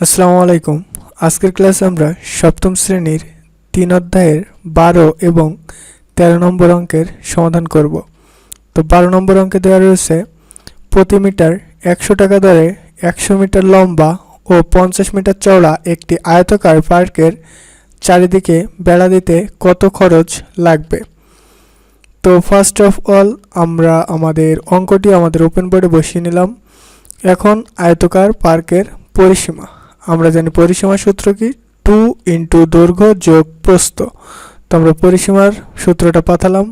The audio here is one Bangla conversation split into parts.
আসসালামু আলাইকুম। আজকের ক্লাসে আমরা সপ্তম শ্রেণির তিন অধ্যায়ের বারো এবং তেরো নম্বর অঙ্কের সমাধান করব। তো বারো নম্বর অঙ্কে দেওয়া রয়েছে, প্রতি মিটার একশো টাকা দরে একশো মিটার লম্বা ও পঞ্চাশ মিটার চওড়া একটি আয়তকার পার্কের চারিদিকে বেড়া দিতে কত খরচ লাগবে? তো ফার্স্ট অফ অল আমরা আমাদের অঙ্কটি আমাদের ওপেন বোর্ডে বসিয়ে নিলাম। এখন আয়তকার পার্কের পরিসীমা। আমরা জানি পরিসীমা সূত্র কি? টু ইন্টু দৈর্ঘ্য যোগ প্রস্থ। তো আমরা পরিসীমার সূত্রটা পাঠালাম।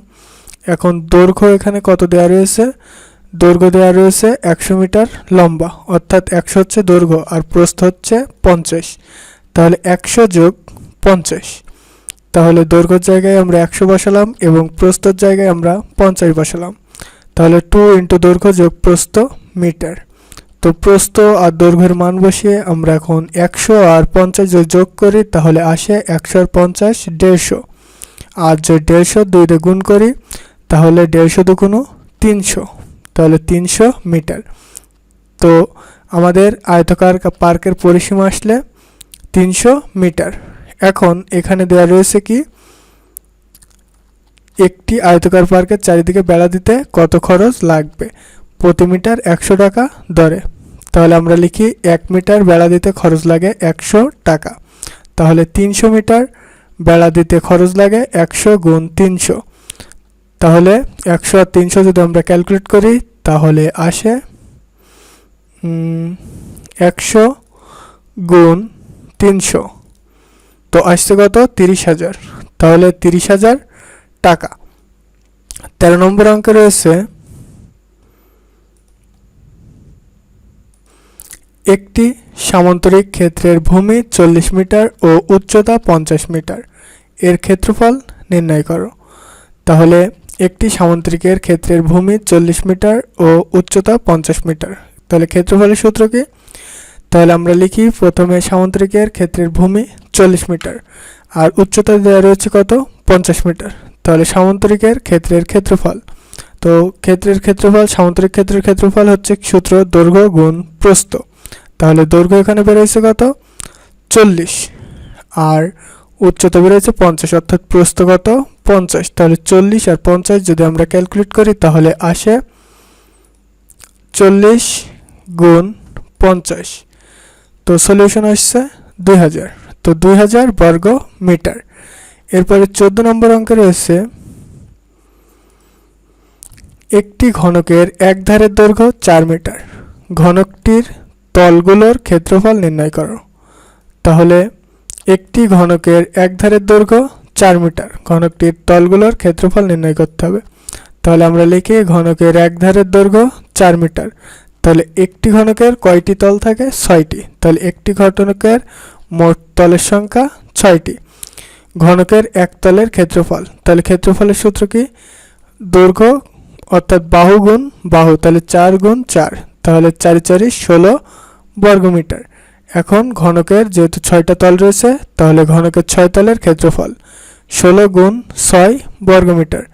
এখন দৈর্ঘ্য এখানে কত দেওয়া রয়েছে? দৈর্ঘ্য দেওয়া রয়েছে একশো মিটার লম্বা। অর্থাৎ একশো হচ্ছে দৈর্ঘ্য আর প্রস্থ হচ্ছে পঞ্চাশ। তাহলে একশো যোগ পঞ্চাশ। তাহলে দৈর্ঘ্যর জায়গায় আমরা একশো বসালাম এবং প্রস্থর জায়গায় আমরা পঞ্চাশ বসালাম। তাহলে টু ইন্টু দৈর্ঘ্য যোগ প্রস্থ মিটার। তো প্রস্থ আর দৈর্ঘ্যের মান বসিয়ে আমরা এখন একশো আর পঞ্চাশ যদি যোগ করি, তাহলে আসে একশো আর পঞ্চাশ, দেড়শো। আর যদি দেড়শো দুই গুণ করি, তাহলে দেড়শো দুগুণ তিনশো। তাহলে তিনশো মিটার। তো আমাদের আয়তকার পার্কের পরিসীমা আসলে তিনশো মিটার। এখন এখানে দেওয়া রয়েছে কি, একটি আয়তকার পার্কের চারিদিকে বেড়া দিতে কত খরচ লাগবে? প্রতি মিটার একশো টাকা দরে। তাহলে আমরা লিখি এক মিটার বেড়া দিতে খরচ লাগে একশো টাকা। তাহলে তিনশো মিটার বেড়া দিতে খরচ লাগে একশো গুণ তিনশো। তাহলে একশো আর তিনশো যদি আমরা ক্যালকুলেট করি, তাহলে আসে একশো গুণ তিনশো। তো আসছে কত? তিরিশ হাজার। তাহলে তিরিশ হাজার টাকা। তেরো নম্বর অঙ্কে রয়েছে একটি সামান্তরিক ক্ষেত্রের ভূমি চল্লিশ মিটার ও উচ্চতা পঞ্চাশ মিটার। এর ক্ষেত্রফল নির্ণয় করো। তাহলে একটি সামান্তরিকের ক্ষেত্রের ভূমি চল্লিশ মিটার ও উচ্চতা পঞ্চাশ মিটার। তাহলে ক্ষেত্রফলের সূত্র কি? তাহলে আমরা লিখি প্রথমে সামান্তরিকের ক্ষেত্রের ভূমি চল্লিশ মিটার আর উচ্চতা দেওয়া রয়েছে কত? পঞ্চাশ মিটার। তাহলে সামান্তরিকের ক্ষেত্রের ক্ষেত্রফল। তো ক্ষেত্রের ক্ষেত্রফল, সামান্তরিক ক্ষেত্রের ক্ষেত্রফল হচ্ছে সূত্র দৈর্ঘ্য গুণ প্রস্থ। তাহলে দৈর্ঘ্য এখানে বেরোয়েছে কত? চল্লিশ। আর উচ্চতা বেরোয়েছে পঞ্চাশ, অর্থাৎ প্রস্থ কত? পঞ্চাশ। তাহলে চল্লিশ আর পঞ্চাশ যদি আমরা ক্যালকুলেট করি, তাহলে আসে চল্লিশ গুণ পঞ্চাশ। তো সলিউশন আসছে দুই হাজার। তো দুই হাজার বর্গ মিটার। এরপরে চোদ্দ নম্বর অঙ্কে রয়েছে একটি ঘনকের এক ধারের দৈর্ঘ্য চার মিটার। ঘনকটির তলগুলোর ক্ষেত্রফল নির্ণয় করো। তাহলে একটি ঘনকের এক ধারের দৈর্ঘ্য চার মিটার। ঘনকটির তলগুলোর ক্ষেত্রফল নির্ণয় করতে হবে। তাহলে আমরা লিখি ঘনকের এক ধারের দৈর্ঘ্য চার মিটার। তাহলে একটি ঘনকের কয়টি তল থাকে? ছয়টি। তাহলে একটি ঘটনকের মোট তলের সংখ্যা ছয়টি। ঘনকের এক তলের ক্ষেত্রফল। তাহলে ক্ষেত্রফলের সূত্র কি? দৈর্ঘ্য অর্থাৎ বাহু গুণ বাহু। তাহলে চার গুণ চার। তাহলে চারি চারি ষোলো বর্গমিটার। এখন ঘনকের যেহেতু ছয়টা তল রয়েছে, তাহলে ঘনকের ছয় তলের ক্ষেত্রফল ষোলো গুণ ছয় বর্গমিটার।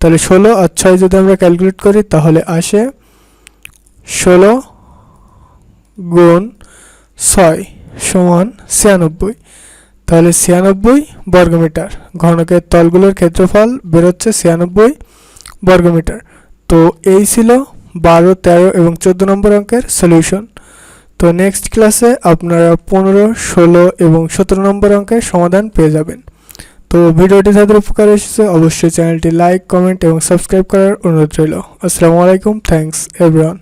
তাহলে ষোলো আর ছয় যদি আমরা ক্যালকুলেট করি, তাহলে আসে ষোলো গুণ ছয় সমান ছিয়ানব্বই। তাহলে ছিয়ানব্বই বর্গমিটার। ঘনকের তলগুলোর ক্ষেত্রফল বেরোচ্ছে ছিয়ানব্বই বর্গমিটার। তো এই ছিল বারো, তেরো এবং চোদ্দ নম্বর অঙ্কের সলিউশন তো নেক্সট ক্লাসে আপনারা পনেরো, ষোলো এবং সতেরো নম্বর অঙ্কের সমাধান পেয়ে যাবেন। তো ভিডিওটি যাদের উপকার এসেছে, অবশ্যই চ্যানেলটি লাইক কমেন্ট এবং সাবস্ক্রাইব করার অনুরোধ রইল। আসসালামু আলাইকুম থ্যাংকস এভরিওয়ান